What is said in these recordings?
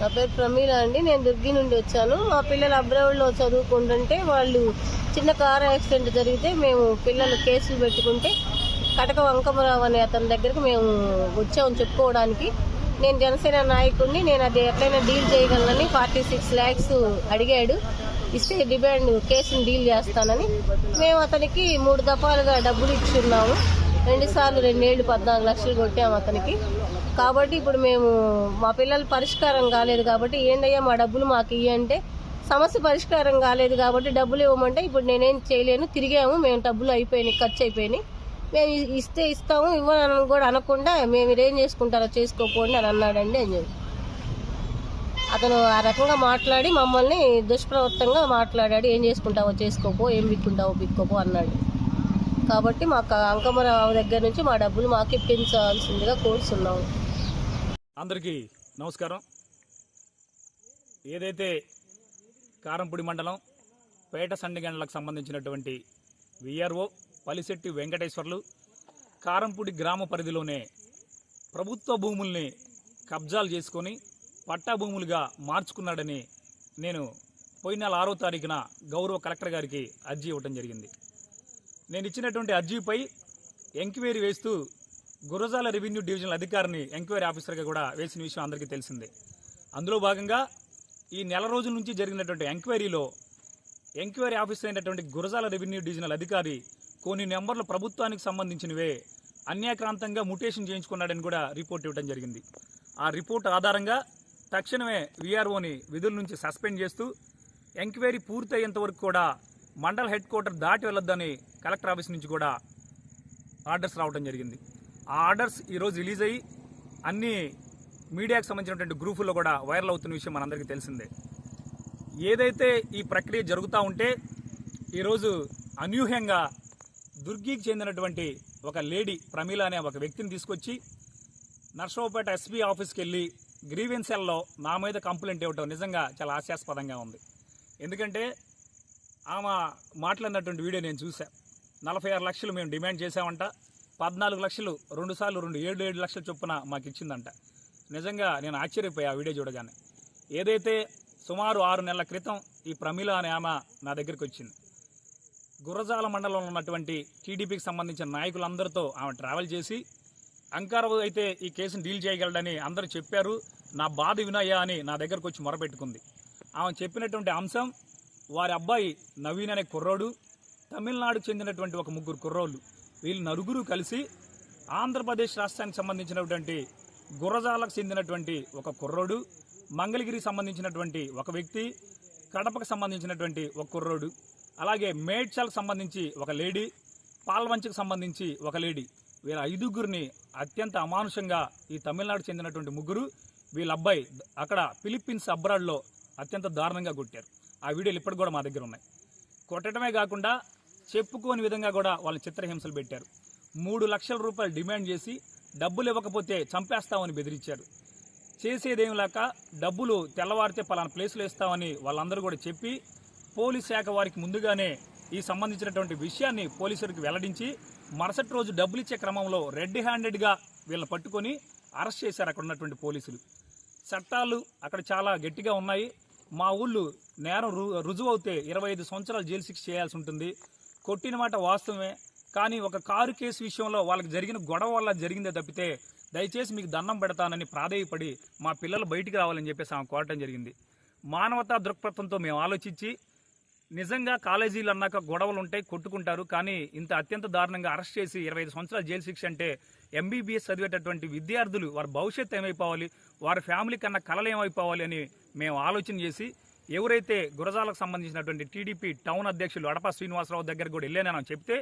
నా పేరు ప్రమీల అండి. నేను దుర్గి నుండి వచ్చాను. మా పిల్లలు అబ్రాడ్లో చదువుకుంటుంటే వాళ్ళు చిన్న కార్ యాక్సిడెంట్ జరిగితే మేము పిల్లలు కేసులు పెట్టుకుంటే కటక వంకమరావు అనే అతని దగ్గరకు మేము వచ్చాము చెప్పుకోవడానికి. నేను జనసేన నాయకుడిని. నేను అది ఎట్లయినా డీల్ చేయగలనని ఫార్టీ సిక్స్ ల్యాక్స్ అడిగాడు. ఇస్తే డిమాండ్ కేసుని డీల్ చేస్తానని. మేము అతనికి మూడు దఫాలుగా డబ్బులు ఇచ్చున్నాము. రెండు సార్లు రెండేళ్ళు పద్నాలుగు లక్షలు కొట్టాము అతనికి. కాబట్టి ఇప్పుడు మేము మా పిల్లలు పరిష్కారం కాలేదు కాబట్టి ఏందయ్యా మా డబ్బులు మాకు ఇవ్వంటే సమస్య పరిష్కారం కాలేదు కాబట్టి డబ్బులు ఇవ్వమంటే ఇప్పుడు నేనేం చేయలేను తిరిగాము మేము డబ్బులు అయిపోయినాయి ఖర్చు అయిపోయినాయి. మేము ఇస్తే ఇస్తాము ఇవ్వనని కూడా అనకుండా మేము ఇదేం చేసుకుంటారో చేసుకోపోండి అని అన్నాడండి అని చెప్పి. అతను ఆ రకంగా మాట్లాడి మమ్మల్ని దుష్ప్రవర్తంగా మాట్లాడాడు ఏం చేసుకుంటావో చేసుకోపో ఏం విక్కుంటావో పిక్కోపో అన్నాడు. కాబట్టి మాకు అంకమరావు దగ్గర నుంచి మా డబ్బులు మాకు ఇప్పించాల్సిందిగా కోరుతున్నాము అందరికీ నమస్కారం. ఏదైతే కారంపూడి మండలం పేట సండిగండ్లకు సంబంధించినటువంటి విఆర్ఓ పలిశెట్టి వెంకటేశ్వర్లు కారంపూడి గ్రామ పరిధిలోనే ప్రభుత్వ భూముల్ని కబ్జాలు చేసుకొని పట్టా భూములుగా మార్చుకున్నాడని నేను పోయిన నెల ఆరో తారీఖున గౌరవ కలెక్టర్ గారికి అర్జీ ఇవ్వడం జరిగింది. నేను ఇచ్చినటువంటి అర్జీపై ఎంక్వైరీ వేస్తూ గురజాల రెవెన్యూ డివిజనల్ అధికారిని ఎంక్వైరీ ఆఫీసర్గా కూడా వేసిన విషయం అందరికీ తెలిసిందే. అందులో భాగంగా ఈ నెల రోజుల నుంచి జరిగినటువంటి ఎంక్వైరీలో ఎంక్వైరీ ఆఫీసర్ అయినటువంటి గురజాల రెవెన్యూ డివిజనల్ అధికారి కొన్ని నెంబర్లు ప్రభుత్వానికి సంబంధించినవే అన్యాక్రాంతంగా ముటేషన్ చేయించుకున్నాడని కూడా రిపోర్ట్ ఇవ్వడం జరిగింది. ఆ రిపోర్ట్ ఆధారంగా తక్షణమే వీఆర్ఓని విధుల నుంచి సస్పెండ్ చేస్తూ ఎంక్వైరీ పూర్తయ్యేంత వరకు కూడా మండల హెడ్ క్వార్టర్ దాటి వెళ్ళొద్దని కలెక్టర్ ఆఫీస్ నుంచి కూడా ఆర్డర్స్ రావడం జరిగింది. ఆ ఆర్డర్స్ ఈరోజు రిలీజ్ అయ్యి అన్ని మీడియాకు సంబంధించినటువంటి గ్రూపుల్లో కూడా వైరల్ అవుతున్న విషయం మనందరికీ తెలిసిందే. ఏదైతే ఈ ప్రక్రియ జరుగుతూ ఉంటే ఈరోజు అనూహ్యంగా దుర్గికి చెందినటువంటి ఒక లేడీ ప్రమీల అనే ఒక వ్యక్తిని తీసుకొచ్చి నర్సరావుపేట ఎస్పీ ఆఫీస్కి వెళ్ళి గ్రీవెన్సెల్లో నా మీద కంప్లైంట్ ఇవ్వటం నిజంగా చాలా హాస్యాస్పదంగా ఉంది. ఎందుకంటే ఆమె మాట్లాడినటువంటి వీడియో నేను చూశాను నలభై ఆరు లక్షలు మేము డిమాండ్ చేశామంట. పద్నాలుగు లక్షలు రెండు సార్లు రెండు ఏడు ఏడు లక్షల చొప్పున మాకు ఇచ్చిందంట నిజంగా నేను ఆశ్చర్యపోయా ఆ వీడియో చూడగానే. ఏదైతే సుమారు ఆరు నెలల క్రితం ఈ ప్రమిళ అనే ఆమె నా దగ్గరికి వచ్చింది. గుర్రజాల మండలంలో ఉన్నటువంటి టీడీపీకి సంబంధించిన నాయకులందరితో ఆమె ట్రావెల్ చేసి అంకారావు అయితే ఈ కేసును డీల్ చేయగలడని అందరూ చెప్పారు నా బాధ వినయ్యా అని నా దగ్గరకు వచ్చి మొరపెట్టుకుంది. ఆమె చెప్పినటువంటి అంశం వారి అబ్బాయి నవీన్ అనే కుర్రోడు తమిళనాడుకు చెందినటువంటి ఒక ముగ్గురు కుర్రోళ్ళు. వీళ్ళు నలుగురు కలిసి ఆంధ్రప్రదేశ్ రాష్ట్రానికి సంబంధించినటువంటి గుర్రజాలకు చెందినటువంటి ఒక కుర్రోడు మంగళగిరికి సంబంధించినటువంటి ఒక వ్యక్తి కడపకు సంబంధించినటువంటి ఒక కుర్రోడు అలాగే మేడ్చల్కి సంబంధించి ఒక లేడీ పాల్వంచకు సంబంధించి ఒక లేడీ. వీళ్ళ ఐదుగురిని అత్యంత అమానుషంగా ఈ తమిళనాడు చెందినటువంటి ముగ్గురు వీళ్ళ అబ్బాయి అక్కడ ఫిలిప్పీన్స్ అబ్రాడ్లో అత్యంత దారుణంగా కొట్టారు. ఆ వీడియోలు ఇప్పటికి కూడా మా దగ్గర ఉన్నాయి. కొట్టడమే కాకుండా చెప్పుకోని విధంగా కూడా వాళ్ళు చిత్రహింసలు పెట్టారు. మూడు లక్షల రూపాయలు డిమాండ్ చేసి డబ్బులు ఇవ్వకపోతే చంపేస్తామని బెదిరించారు. చేసేదేం లేక డబ్బులు తెల్లవారితే పలానా ప్లేసులు ఇస్తామని వాళ్ళందరూ కూడా చెప్పి పోలీస్ శాఖ వారికి ముందుగానే ఈ సంబంధించినటువంటి విషయాన్ని పోలీసులకు వెల్లడించి మరుసటి రోజు డబ్బులు ఇచ్చే క్రమంలో రెడ్ హ్యాండెడ్గా వీళ్ళని పట్టుకొని అరెస్ట్ చేశారు అక్కడ ఉన్నటువంటి పోలీసులు. చట్టాలు అక్కడ చాలా గట్టిగా ఉన్నాయి. మా ఊళ్ళు నేరం రు రుజువు అవుతే ఇరవై ఐదు సంవత్సరాలు జైలు శిక్ష చేయాల్సి ఉంటుంది. కొట్టిన మాట వాస్తవమే. కానీ ఒక కారు కేసు విషయంలో వాళ్ళకి జరిగిన గొడవ వల్ల జరిగిందే తప్పితే దయచేసి మీకు దండం పెడతానని ప్రాధేయపడి మా పిల్లలు బయటికి రావాలని చెప్పేసి ఆమె కోరటం జరిగింది. మానవతా దృక్పథంతో మేము ఆలోచించి నిజంగా కాలేజీలు అన్నాక గొడవలు ఉంటాయి కొట్టుకుంటారు. కానీ ఇంత అత్యంత దారుణంగా అరెస్ట్ చేసి ఇరవై ఐదు సంవత్సరాల జైలు శిక్ష అంటే ఎంబీబీఎస్ చదివేటటువంటి విద్యార్థులు వారి భవిష్యత్తు ఏమైపోవాలి వారి ఫ్యామిలీ కన్నా కళలు ఏమైపోవాలి అని మేము ఆలోచన చేసి ఎవరైతే గురజాలకు సంబంధించినటువంటి టీడీపీ టౌన్ అధ్యక్షులు అడప శ్రీనివాసరావు దగ్గర కూడా వెళ్ళానని చెప్తే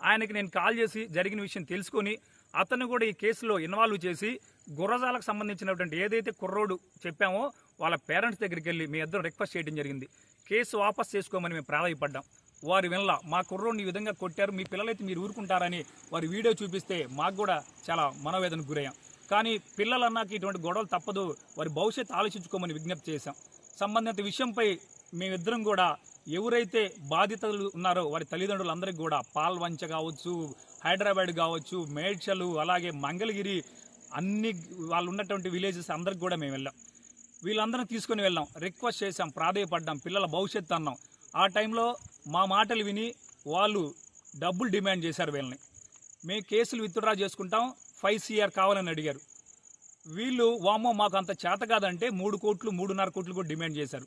ఆయనకి నేను కాల్ చేసి జరిగిన విషయం తెలుసుకొని అతను కూడా ఈ కేసులో ఇన్వాల్వ్ చేసి గుర్రజాలకు సంబంధించినటువంటి ఏదైతే కుర్రోడు చెప్పామో వాళ్ళ పేరెంట్స్ దగ్గరికి వెళ్ళి మీ ఇద్దరు రిక్వెస్ట్ చేయడం జరిగింది. కేసు వాపస్ చేసుకోమని మేము ప్రాధాయపడ్డాం. వారి వినల మా కుర్రోడిని ఈ విధంగా కొట్టారు మీ పిల్లలైతే మీరు ఊరుకుంటారని వారి వీడియో చూపిస్తే మాకు కూడా చాలా మనోవేదనకు గురయ్యాం. కానీ పిల్లలన్నాక ఇటువంటి గొడవలు తప్పదు వారి భవిష్యత్తు ఆలోచించుకోమని విజ్ఞప్తి చేశాం. సంబంధిత విషయంపై మేమిద్దరం కూడా ఎవరైతే బాధితులు ఉన్నారో వారి తల్లిదండ్రులందరికీ కూడా పాల్వంచ కావచ్చు హైదరాబాద్ కావచ్చు మేడ్చలు అలాగే మంగళగిరి అన్ని వాళ్ళు ఉన్నటువంటి విలేజెస్ అందరికి కూడా మేము వెళ్ళాం. వీళ్ళందరం తీసుకుని వెళ్ళాం. రిక్వెస్ట్ చేశాం ప్రాధాయపడ్డాం పిల్లల భవిష్యత్తు అన్నాం. ఆ టైంలో మా మాటలు విని వాళ్ళు డబ్బులు డిమాండ్ చేశారు వీళ్ళని. మేము కేసులు విత్డ్రా చేసుకుంటాం ఫైవ్ సిఆర్ కావాలని అడిగారు. వీళ్ళు వామో మాకు అంత చేత కాదంటే మూడు కోట్లు మూడున్నర కోట్లు కూడా డిమాండ్ చేశారు.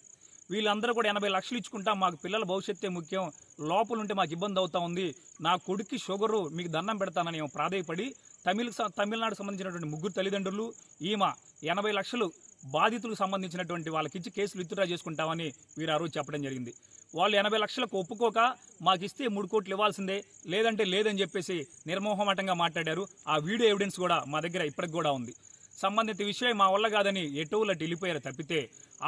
వీళ్ళందరూ కూడా ఎనభై లక్షలు ఇచ్చుకుంటాం మాకు పిల్లల భవిష్యత్తే ముఖ్యం లోపల ఉంటే మాకు ఇబ్బంది అవుతా ఉంది. నా కొడుక్కి షుగరు మీకు దండం పెడతానని ప్రాధాయపడి తమిళ తమిళనాడు సంబంధించినటువంటి ముగ్గురు తల్లిదండ్రులు ఈమె ఎనభై లక్షలు బాధితులకు సంబంధించినటువంటి వాళ్ళకిచ్చి కేసులు విత్డ్రా చేసుకుంటామని వీరు ఆ రోజు చెప్పడం జరిగింది. వాళ్ళు ఎనభై లక్షలకు ఒప్పుకోక మాకు ఇస్తే మూడు కోట్లు ఇవ్వాల్సిందే లేదంటే లేదని చెప్పేసి నిర్మోహమాటంగా మాట్లాడారు. ఆ వీడియో ఎవిడెన్స్ కూడా మా దగ్గర ఇప్పటికి కూడా ఉంది. సంబంధిత విషయం మా వల్ల కాదని ఎటువల వెళ్ళిపోయారు తప్పితే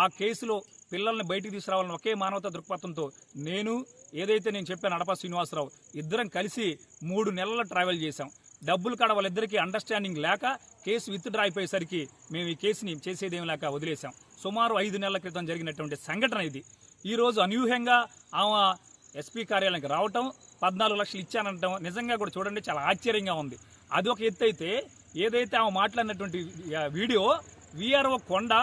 ఆ కేసులో పిల్లల్ని బయటికి తీసుకురావాలని ఒకే మానవతా దృక్పథంతో నేను ఏదైతే నేను చెప్పాను అడపా శ్రీనివాసరావు ఇద్దరం కలిసి మూడు నెలల ట్రావెల్ చేశాం. డబ్బులు కాడ వాళ్ళిద్దరికీ అండర్స్టాండింగ్ లేక కేసు విత్డ్రా అయిపోయేసరికి మేము ఈ కేసుని చేసేదేం లేక వదిలేశాం. సుమారు ఐదు నెలల క్రితం జరిగినటువంటి సంఘటన ఇది. ఈరోజు అనూహ్యంగా ఆమె ఎస్పీ కార్యాలయానికి రావటం పద్నాలుగు లక్షలు ఇచ్చానంటాం నిజంగా కూడా చూడండి చాలా ఆశ్చర్యంగా ఉంది. అది ఒక ఎత్తు అయితే ఏదైతే ఆమె మాట్లాడినటువంటి వీడియో విఆర్ఓ కొండ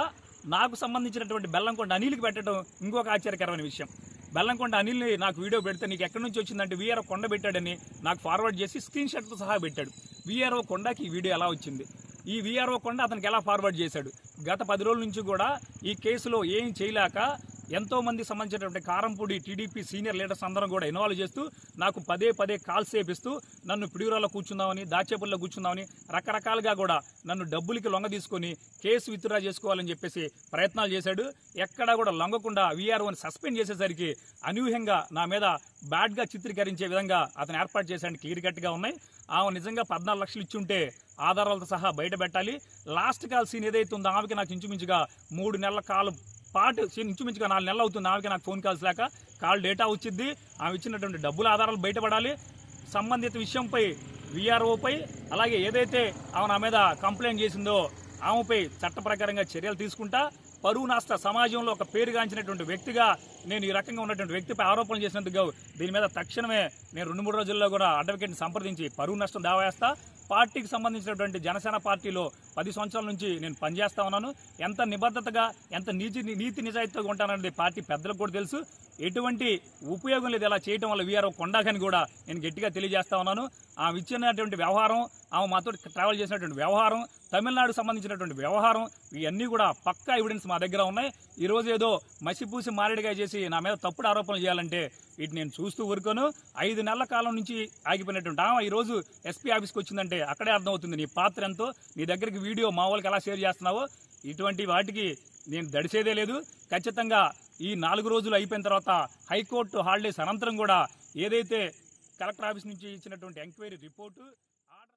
నాకు సంబంధించినటువంటి బెల్లంకొండ అనిల్కి పెట్టడం ఇంకొక ఆశ్చర్యకరమైన విషయం. బెల్లంకొండ అనిల్ని నాకు వీడియో పెడితే నీకు ఎక్కడి నుంచి వచ్చిందంటే వీఆర్ఓ కొండ పెట్టాడని నాకు ఫార్వర్డ్ చేసి స్క్రీన్ షాట్తో సహా పెట్టాడు. వీఆర్ఓ కొండకి ఈ వీడియో ఎలా వచ్చింది? ఈ వీఆర్ఓ కొండ అతనికి ఎలా ఫార్వర్డ్ చేశాడు? గత పది రోజుల నుంచి కూడా ఈ కేసులో ఏం చేయలేక ఎంతోమంది సంబంధించినటువంటి కారంపూడి టీడీపీ సీనియర్ లీడర్స్ అందరం కూడా ఇన్వాల్వ్ చేస్తూ నాకు పదే పదే కాల్స్ చేపిస్తూ నన్ను పిడియూరాలో కూర్చుందామని దాచేపల్లిలో కూర్చుందామని రకరకాలుగా కూడా నన్ను డబ్బులకి లొంగ తీసుకొని కేసు విత్డ్రా చేసుకోవాలని చెప్పేసి ప్రయత్నాలు చేశాడు. ఎక్కడా కూడా లొంగకుండా వీఆర్ఓని సస్పెండ్ చేసేసరికి అనూహ్యంగా నా మీద బ్యాడ్గా చిత్రీకరించే విధంగా అతను ఏర్పాటు చేశాడు. క్లియర్ కట్గా ఉన్నాయి. ఆమె నిజంగా పద్నాలుగు లక్షలు ఇచ్చుంటే ఆధారాలతో సహా బయట పెట్టాలి. లాస్ట్ కాల్ సీన్ ఏదైతే ఉందో ఆమెకి నాకు ఇంచుమించుగా మూడు నెలల కాలం పాటు ఇంచుమించుగా నాలుగు నెలలు అవుతుంది. ఆమెకి నాకు ఫోన్ కాల్స్ లేక కాల్ డేటా వచ్చింది ఆమె ఇచ్చినటువంటి డబ్బుల ఆధారాలు బయటపడాలి. సంబంధిత విషయంపై విఆర్ఓపై అలాగే ఏదైతే ఆమె నా మీద కంప్లైంట్ చేసిందో ఆమెపై చట్ట ప్రకారంగా చర్యలు తీసుకుంటా పరువు నాస్త సమాజంలో ఒక పేరుగాంచినటువంటి వ్యక్తిగా నేను ఈ రకంగా ఉన్నటువంటి వ్యక్తిపై ఆరోపణలు చేసినందుకు దీని మీద తక్షణమే నేను రెండు మూడు రోజుల్లో కూడా అడ్వకేట్ని సంప్రదించి పరువు నష్టం దావేస్తా. పార్టీకి సంబంధించినటువంటి జనసేన పార్టీలో పది సంవత్సరాల నుంచి నేను పనిచేస్తా ఉన్నాను. ఎంత నిబద్ధతగా ఎంత నీతి నీతి నిజాయితీగా ఉంటానన్నది పార్టీ పెద్దలకు కూడా తెలుసు. ఎటువంటి ఉపయోగం లేదు ఇలా చేయటం వల్ల వీఆర్ఓ కొండాకని కూడా నేను గట్టిగా తెలియజేస్తా ఉన్నాను. ఆమె ఇచ్చినటువంటి వ్యవహారం ఆమె మాతో ట్రావెల్ చేసినటువంటి వ్యవహారం తమిళనాడుకు సంబంధించినటువంటి వ్యవహారం ఇవన్నీ కూడా పక్కా ఎవిడెన్స్ మా దగ్గర ఉన్నాయి. ఈ రోజు ఏదో మసిపూసి మారేడుగా చేసి నా మీద తప్పుడు ఆరోపణలు చేయాలంటే వీటిని నేను చూస్తూ ఊరుకోను. ఐదు నెలల కాలం నుంచి ఆగిపోయినటువంటి ఆమె ఈరోజు ఎస్పీ ఆఫీస్కి వచ్చిందంటే అక్కడే అర్థమవుతుంది నీ పాత్ర ఎంతో. నీ దగ్గరికి వీడియో మా వాళ్ళకి ఎలా షేర్ చేస్తున్నావో ఇటువంటి వాటికి నేను దడిసేదే లేదు. ఖచ్చితంగా ఈ నాలుగు రోజులు అయిపోయిన తర్వాత హైకోర్టు హాలిడేస్ అనంతరం కూడా ఏదైతే కలెక్టర్ ఆఫీస్ నుంచి ఇచ్చినటువంటి ఎంక్వైరీ రిపోర్టు